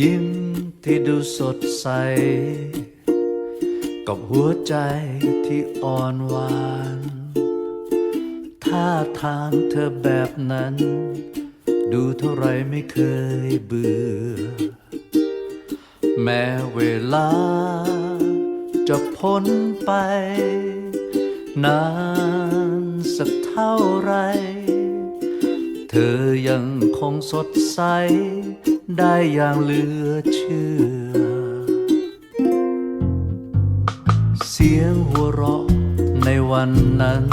ยิ้มที่ดูสดใส กับหัวใจที่อ่อนหวานท่าทางเธอแบบนั้น ดูเท่าไรไม่เคยเบื่อ แม้เวลาจะพ้นไป นานสักเท่าไร เธอยังคงสดใส ได้อย่างเหลือเชื่อ เสียงหัวเราะในวันนั้น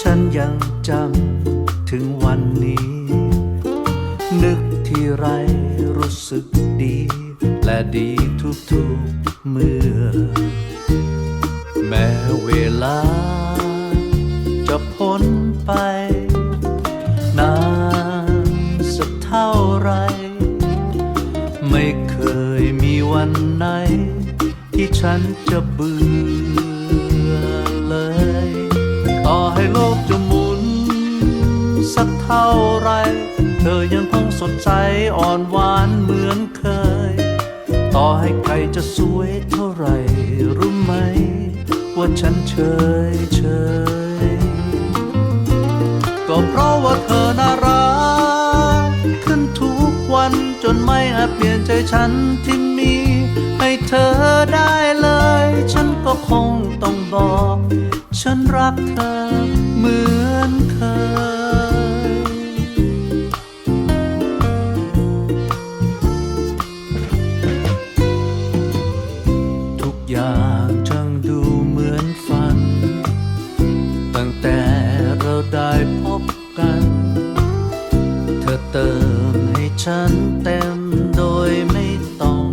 ฉันยังจำถึงวันนี้ นึกที่ไรรู้สึกดี และดีทุกๆเมื่อ แม้เวลา จะเบื่อเลย ต่อให้โลกจะหมุน สักเท่าไร เธอยังคงสดใสอ่อนหวานเหมือนเคย ต่อให้ใครจะสวยเท่าไรรู้ไหม ว่าฉันเฉยเฉยก็เพราะว่าเธอน่ารัก กวันจนไม่อาจเปลี่ยนใจฉันที่มี ให้เธอได้เลย ฉันก็คงต้องบอก ฉันรักเธอเหมือนเคย ทุกอย่างช่างดูเหมือนฝัน ตั้งแต่เราได้พบกัน เธอเติม ฉันเต็มโดยไม่ต้อง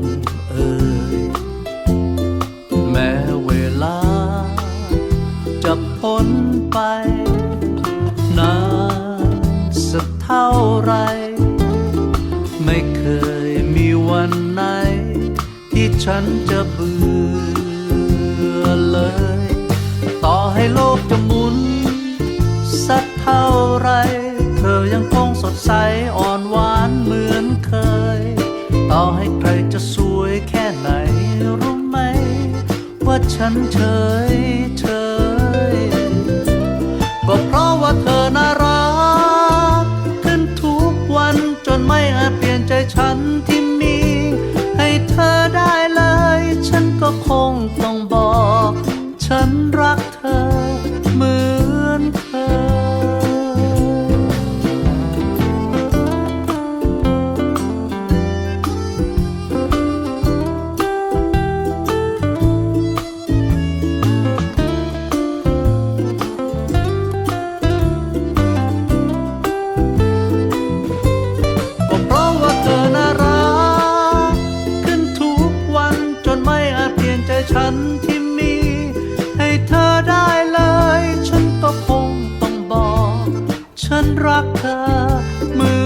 เอ่ย แม้เวลา จะพ้นไป นานสักเท่าไร ไม่เคยมีวันไหน ที่ฉันจะเบื่อเลย ต่อให้โลกจะหมุน สักเท่าไร เธอยังคงสดใสอ่อนหวาน ฉันเฉยเฉยก็เพราะว่าเธอน่ารัก ขึ้นทุกวันจนไม่อาจเปลี่ยนใจฉันที ฉันที่มี ให้เธอได้เลย ฉันก็คงต้องบอก ฉันรักเธอมือ